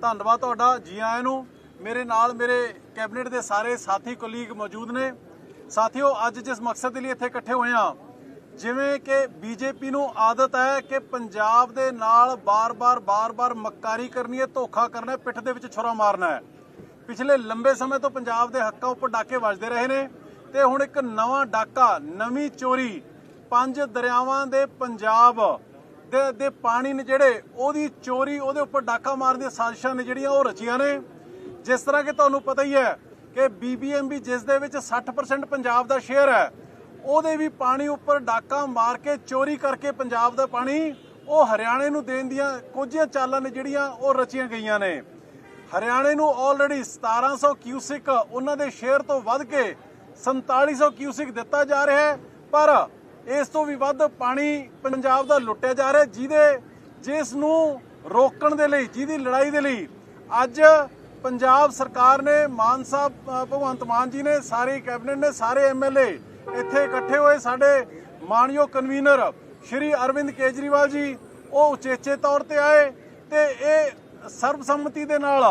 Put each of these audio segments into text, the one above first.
ਧੰਨਵਾਦ ਤੁਹਾਡਾ, ਜੀ ਆਇਆਂ ਨੂੰ। ਮੇਰੇ ਨਾਲ ਮੇਰੇ ਕੈਬਨਿਟ ਦੇ ਸਾਰੇ ਸਾਥੀ ਕੁਲੀਗ ਮੌਜੂਦ ਨੇ। ਸਾਥੀਓ, ਅੱਜ ਜਿਸ ਮਕਸਦ ਲਈ ਇੱਥੇ ਇਕੱਠੇ ਹੋਏ ਆ ਜਿਵੇਂ ਕਿ ਬੀਜੇਪੀ ਨੂੰ ਆਦਤ ਹੈ ਕਿ ਪੰਜਾਬ ਦੇ ਨਾਲ ਬਾਰ-ਬਾਰ ਬਾਰ-ਬਾਰ ਮੱਕਾਰੀ ਕਰਨੀ ਹੈ, ਧੋਖਾ ਕਰਨਾ ਹੈ, ਪਿੱਠ ਦੇ ਵਿੱਚ ਛੁਰਾ ਮਾਰਨਾ ਹੈ। ਪਿਛਲੇ ਲੰਬੇ ਸਮੇਂ ਤੋਂ ਪੰਜਾਬ ਦੇ ਹੱਕਾਂ ਉੱਪਰ ਡਾਕੇ ਵੱਜਦੇ ਰਹੇ ਨੇ ਤੇ ਹੁਣ ਇੱਕ ਨਵਾਂ ਡਾਕਾ, ਨਵੀਂ ਚੋਰੀ, ਪੰਜ ਦਰਿਆਵਾਂ ਦੇ ਪੰਜਾਬ ਦੇ ਦੇ ਪਾਣੀ ਨੇ ਜਿਹੜੇ ਉਹਦੀ ਚੋਰੀ ਉਹਦੇ ਉੱਪਰ ਡਾਕਾ ਮਾਰਨ ਦੀਆਂ ਸਾਜ਼ਿਸ਼ਾਂ ਨੇ ਜਿਹੜੀਆਂ ਉਹ ਰਚੀਆਂ ਨੇ। ਜਿਸ ਤਰ੍ਹਾਂ ਕਿ ਤੁਹਾਨੂੰ ਪਤਾ ਹੀ ਹੈ ਕਿ ਬੀਬੀਐਮਬੀ ਜਿਸ ਦੇ ਵਿੱਚ 60% ਪੰਜਾਬ ਦਾ ਸ਼ੇਅਰ ਹੈ, ਉਹਦੇ ਵੀ ਪਾਣੀ ਉੱਪਰ ਡਾਕਾ ਮਾਰ ਕੇ ਚੋਰੀ ਕਰਕੇ ਪੰਜਾਬ ਦਾ ਪਾਣੀ ਉਹ ਹਰਿਆਣੇ ਨੂੰ ਦੇਣ ਦੀਆਂ ਕੁਝ ਚਾਲਾਂ ਨੇ ਜਿਹੜੀਆਂ ਉਹ ਰਚੀਆਂ ਗਈਆਂ ਨੇ। ਹਰਿਆਣੇ ਨੂੰ ਆਲਰੇਡੀ 1700 ਕਿਊਸਿਕ ਉਹਨਾਂ ਦੇ ਸ਼ੇਅਰ ਤੋਂ ਵੱਧ ਕੇ 4700 ਕਿਊਸਿਕ ਦਿੱਤਾ ਜਾ ਰਿਹਾ ਹੈ, ਪਰ ਇਸ ਤੋਂ ਵੀ ਵੱਧ ਪਾਣੀ ਪੰਜਾਬ ਦਾ ਲੁੱਟਿਆ ਜਾ ਰਿਹਾ ਜਿਹਦੇ, ਜਿਸ ਨੂੰ ਰੋਕਣ ਦੇ ਲਈ, ਜਿਹਦੀ ਲੜਾਈ ਦੇ ਲਈ ਅੱਜ ਪੰਜਾਬ ਸਰਕਾਰ ਨੇ, ਮਾਨ ਸਾਹਿਬ ਭਗਵੰਤ ਮਾਨ ਜੀ ਨੇ, ਸਾਰੀ ਕੈਬਨਿਟ ਨੇ, ਸਾਰੇ ਐਮਐਲਏ ਇੱਥੇ ਇਕੱਠੇ ਹੋਏ ਸਾਡੇ ਮਾਨਯੋਗ ਕਨਵੀਨਰ ਸ਼੍ਰੀ ਅਰਵਿੰਦ ਕੇਜਰੀਵਾਲ ਜੀ, ਉਹ ਉਚੇਚੇ ਤੌਰ ਤੇ ਆਏ ਤੇ ਇਹ ਸਰਬਸੰਮਤੀ ਦੇ ਨਾਲ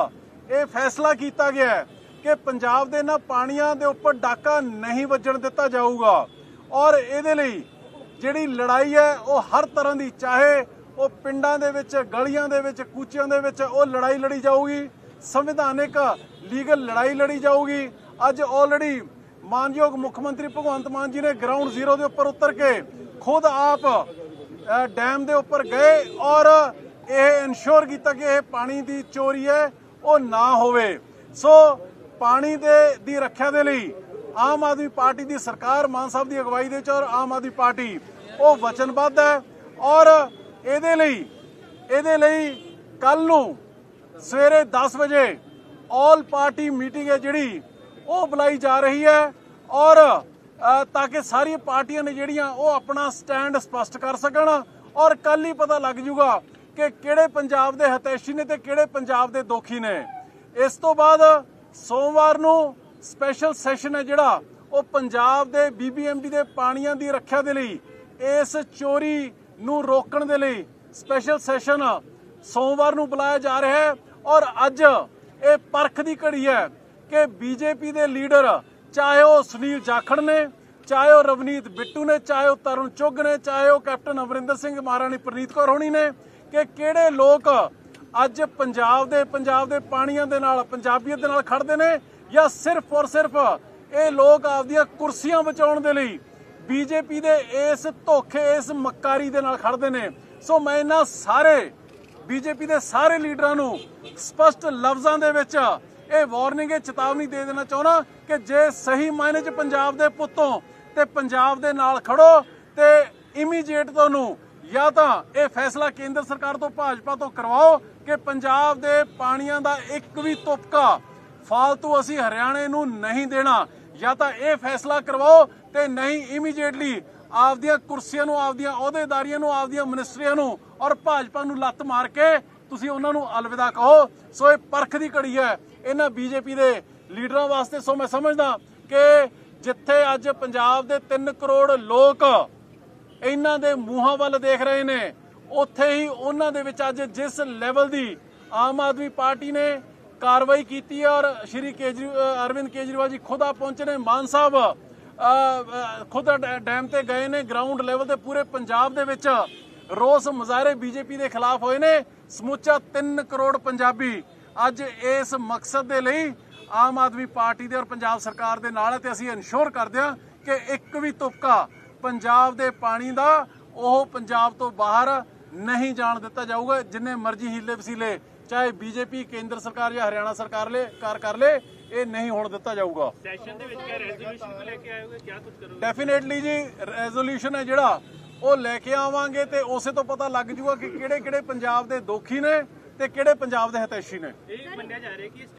ਇਹ ਫੈਸਲਾ ਕੀਤਾ ਗਿਆ ਕਿ ਪੰਜਾਬ ਦੇ ਨਾ ਪਾਣੀਆਂ ਦੇ ਉੱਪਰ ਡਾਕਾ ਨਹੀਂ ਵੱਜਣ ਦਿੱਤਾ ਜਾਊਗਾ। ਔਰ ਇਹਦੇ ਲਈ ਜਿਹੜੀ ਲੜਾਈ ਹੈ, ਉਹ ਹਰ ਤਰ੍ਹਾਂ ਦੀ, ਚਾਹੇ ਉਹ ਪਿੰਡਾਂ ਦੇ ਵਿੱਚ, ਗਲੀਆਂ ਦੇ ਵਿੱਚ, ਕੂਚਿਆਂ ਦੇ ਵਿੱਚ ਉਹ ਲੜਾਈ ਲੜੀ ਜਾਊਗੀ। ਸੰਵਿਧਾਨਿਕ ਲੀਗਲ ਲੜਾਈ ਲੜੀ ਜਾਊਗੀ। ਅੱਜ ਆਲਰੇਡੀ ਮਾਨਯੋਗ ਮੁੱਖ ਮੰਤਰੀ ਭਗਵੰਤ ਮਾਨ ਜੀ ਨੇ ਗਰਾਊਂਡ ਜ਼ੀਰੋ ਦੇ ਉੱਪਰ ਉਤਰ ਕੇ ਖੁਦ ਆਪ ਡੈਮ ਦੇ ਉੱਪਰ ਗਏ ਔਰ ਇਹ ਇਨਸ਼ੋਰ ਕੀਤਾ ਕਿ ਇਹ ਪਾਣੀ ਦੀ ਚੋਰੀ ਹੈ, ਉਹ ਨਾ ਹੋਵੇ। ਸੋ ਪਾਣੀ ਦੇ, ਦੀ ਰੱਖਿਆ ਦੇ ਲਈ ਆਮ ਆਦਮੀ ਪਾਰਟੀ ਦੀ ਸਰਕਾਰ ਮਾਨ ਸਾਹਿਬ ਦੀ ਅਗਵਾਈ ਦੇ ਵਿੱਚ ਔਰ ਆਮ ਆਦਮੀ ਪਾਰਟੀ, ਉਹ ਵਚਨਬੱਧ ਹੈ ਔਰ ਇਹਦੇ ਲਈ ਇਹਦੇ ਲਈ ਕੱਲ ਨੂੰ ਸਵੇਰੇ 10 ਵਜੇ ਆਲ ਪਾਰਟੀ ਮੀਟਿੰਗ ਹੈ ਜਿਹੜੀ, ਉਹ ਬੁਲਾਈ ਜਾ ਰਹੀ ਹੈ ਔਰ ਤਾਂ ਕਿ ਸਾਰੀਆਂ ਪਾਰਟੀਆਂ ਨੇ ਜਿਹੜੀਆਂ ਉਹ ਆਪਣਾ ਸਟੈਂਡ ਸਪਸ਼ਟ ਕਰ ਸਕਣ ਔਰ ਕੱਲ ਹੀ ਪਤਾ ਲੱਗ ਜੂਗਾ ਕਿ ਕਿਹੜੇ ਪੰਜਾਬ ਦੇ ਹਤੈਸ਼ੀ ਨੇ ਤੇ ਕਿਹੜੇ ਪੰਜਾਬ ਦੇ ਦੋਖੀ ਨੇ। ਇਸ ਤੋਂ ਬਾਅਦ ਸੋਮਵਾਰ ਨੂੰ ਸਪੈਸ਼ਲ ਸੈਸ਼ਨ ਹੈ ਜਿਹੜਾ ਉਹ ਪੰਜਾਬ ਦੇ ਬੀਬੀਐਮਬੀ ਦੇ ਪਾਣੀਆਂ ਦੀ ਰੱਖਿਆ ਦੇ ਲਈ, ਇਸ ਚੋਰੀ ਨੂੰ ਰੋਕਣ ਦੇ ਲਈ ਸਪੈਸ਼ਲ ਸੈਸ਼ਨ ਸੋਮਵਾਰ ਨੂੰ ਬੁਲਾਇਆ ਜਾ ਰਿਹਾ ਹੈ ਔਰ ਅੱਜ ਇਹ ਪਰਖ ਦੀ ਘੜੀ ਹੈ ਕਿ ਬੀਜੇਪੀ ਦੇ ਲੀਡਰ, ਚਾਹੇ ਉਹ ਸੁਨੀਲ ਜਾਖੜ ਨੇ, ਚਾਹੇ ਉਹ ਰਵਨੀਤ ਬਿੱਟੂ ਨੇ, ਚਾਹੇ ਉਹ ਤਰੁਣ ਚੁੱਗ ਨੇ, ਚਾਹੇ ਉਹ ਕੈਪਟਨ ਅਮਰਿੰਦਰ ਸਿੰਘ, ਮਹਾਰਾਣੀ ਪ੍ਰਨੀਤ ਕੌਰ ਹੋਣੀ ਨੇ ਕਿ ਕਿਹੜੇ ਲੋਕ ਅੱਜ ਪੰਜਾਬ ਦੇ ਪੰਜਾਬ ਦੇ ਪਾਣੀਆਂ ਦੇ ਨਾਲ, ਪੰਜਾਬੀਅਤ ਦੇ ਨਾਲ ਖੜਦੇ ਨੇ ਜਾਂ ਸਿਰਫ ਔਰ ਸਿਰਫ ਇਹ ਲੋਕ ਆਪਦੀਆਂ ਕੁਰਸੀਆਂ ਬਚਾਉਣ ਦੇ ਲਈ ਬੀਜੇਪੀ ਦੇ ਇਸ ਧੋਖੇ, ਇਸ ਮੱਕਾਰੀ ਦੇ ਨਾਲ ਖੜਦੇ ਨੇ। ਸੋ ਮੈਂ ਇਹਨਾਂ ਸਾਰੇ ਬੀਜੇਪੀ ਦੇ ਸਾਰੇ ਲੀਡਰਾਂ ਨੂੰ ਸਪਸ਼ਟ ਲਫ਼ਜ਼ਾਂ ਦੇ ਵਿੱਚ ਇਹ ਵਾਰਨਿੰਗ, ਇਹ ਚੇਤਾਵਨੀ ਦੇ ਦੇਣਾ ਚਾਹੁੰਦਾ ਕਿ ਜੇ ਸਹੀ ਮਾਇਨੇ 'ਚ ਪੰਜਾਬ ਦੇ ਪੁੱਤੋਂ ਤੇ ਪੰਜਾਬ ਦੇ ਨਾਲ ਖੜੋ ਤੇ ਇਮੀਡੀਏਟ ਤੁਹਾਨੂੰ ਜਾਂ ਤਾਂ ਇਹ ਫੈਸਲਾ ਕੇਂਦਰ ਸਰਕਾਰ ਤੋਂ, ਭਾਜਪਾ ਤੋਂ ਕਰਵਾਓ ਕਿ ਪੰਜਾਬ ਦੇ ਪਾਣੀਆਂ ਦਾ ਇੱਕ ਵੀ ਤੁਪਕਾ ਫਾਲਤੂ ਅਸੀਂ ਹਰਿਆਣੇ ਨੂੰ ਨਹੀਂ ਦੇਣਾ। ਜਾਂ ਤਾਂ ਇਹ ਫੈਸਲਾ ਕਰਵਾਓ ਤੇ ਨਹੀਂ ਇਮੀਡੀਏਟਲੀ ਆਪਦੀਆਂ ਕੁਰਸੀਆਂ ਨੂੰ, ਆਪਦੀਆਂ ਅਹੁਦੇਦਾਰੀਆਂ ਨੂੰ, ਆਪਦੀਆਂ ਮਿਨਿਸਟਰੀਆਂ ਨੂੰ ਔਰ ਭਾਜਪਾ ਨੂੰ ਲੱਤ ਮਾਰ ਕੇ ਤੁਸੀਂ ਉਹਨਾਂ ਨੂੰ ਅਲਵਿਦਾ ਕਹੋ। ਸੋ ਇਹ ਪਰਖ ਦੀ ਘੜੀ ਹੈ। ਇਹਨਾਂ ਬੀਜੇਪੀ ਦੇ ਲੀਡਰਾਂ ਵਾਸਤੇ ਸੋ ਮੈਂ ਸਮਝਦਾ ਕਿ ਜਿੱਥੇ ਅੱਜ ਪੰਜਾਬ ਦੇ 3 ਕਰੋੜ ਲੋਕ ਇਹਨਾਂ ਦੇ ਮੂੰਹਾਂ ਵੱਲ ਦੇਖ ਰਹੇ ਨੇ, ਉੱਥੇ ਹੀ ਉਹਨਾਂ ਦੇ ਵਿੱਚ ਅੱਜ ਜਿਸ ਲੈਵਲ ਦੀ ਆਮ ਆਦਮੀ ਪਾਰਟੀ ਨੇ ਕਾਰਵਾਈ ਕੀਤੀ ਹੈ ਔਰ ਸ਼੍ਰੀ ਕੇਜਰੀ ਅਰਵਿੰਦ ਕੇਜਰੀਵਾਲ ਜੀ ਖੁਦ ਆ ਪਹੁੰਚੇ ਨੇ। ਮਾਨ ਸਾਹਿਬ ਖੁਦ ਡੈਮ ਤੇ ਗਏ ਨੇ ਗਰਾਊਂਡ ਲੈਵਲ ਤੇ ਪੂਰੇ ਪੰਜਾਬ ਦੇ ਵਿੱਚ ਰੋਸ ਮੁਜ਼ਾਹਰੇ ਬੀਜੇਪੀ ਦੇ ਖਿਲਾਫ ਹੋਏ ਨੇ। ਸਮੁੱਚਾ 3 ਕਰੋੜ ਪੰਜਾਬੀ ਅੱਜ ਇਸ ਮਕਸਦ ਦੇ ਲਈ ਆਮ ਆਦਮੀ ਪਾਰਟੀ ਦੇ ਔਰ ਪੰਜਾਬ ਸਰਕਾਰ ਦੇ ਨਾਲ ਹੈ ਤੇ ਅਸੀਂ ਇਨਸ਼ੋਰ ਕਰਦੇ ਹਾਂ ਕਿ ਇੱਕ ਵੀ ਤੁਪਕਾ ਪੰਜਾਬ ਦੇ ਪਾਣੀ ਦਾ ਉਹ ਪੰਜਾਬ ਤੋਂ ਬਾਹਰ ਨਹੀਂ ਜਾਣ ਦਿੱਤਾ ਜਾਊਗਾ। ਜਿੰਨੇ ਮਰਜ਼ੀ ਹੀਲੇ ਵਸੀਲੇ ਚਾਹੇ ਬੀਜੇਪੀ ਕੇਂਦਰ ਸਰਕਾਰ ਜਾਂ ਹਰਿਆਣਾ ਸਰਕਾਰ ਲੈ ਕਾਰ ਕਰ ਲੇ ਇਹ ਨਹੀਂ ਹੋਣ ਦਿੱਤਾ ਜਾਊਗਾ। ਸੈਸ਼ਨ ਦੇ ਵਿੱਚ ਕਿਆ ਰੈਜ਼ੋਲੂਸ਼ਨ ਲੈ ਕੇ ਆਏ ਹੋਗੇ? ਕਿਆ ਕੁਝ ਕਰੋਗੇ? ਡੈਫੀਨੇਟਲੀ ਜੀ ਰੈਜ਼ੋਲੂਸ਼ਨ ਹੈ ਜਿਹੜਾ ਉਹ ਲੈ ਕੇ ਆਵਾਂਗੇ ਤੇ ਉਸੇ ਤੋਂ ਪਤਾ ਲੱਗ ਜੂਗਾ ਕਿ ਕਿਹੜੇ ਕਿਹੜੇ ਪੰਜਾਬ ਦੇ ਦੋਖੀ ਨੇ ਤੇ ਕਿਹੜੇ ਪੰਜਾਬ ਦੇ ਹਤੈਸ਼ੀ ਨੇ। ਇਹ ਮੰਨਿਆ ਜਾ ਰਿਹਾ ਕਿ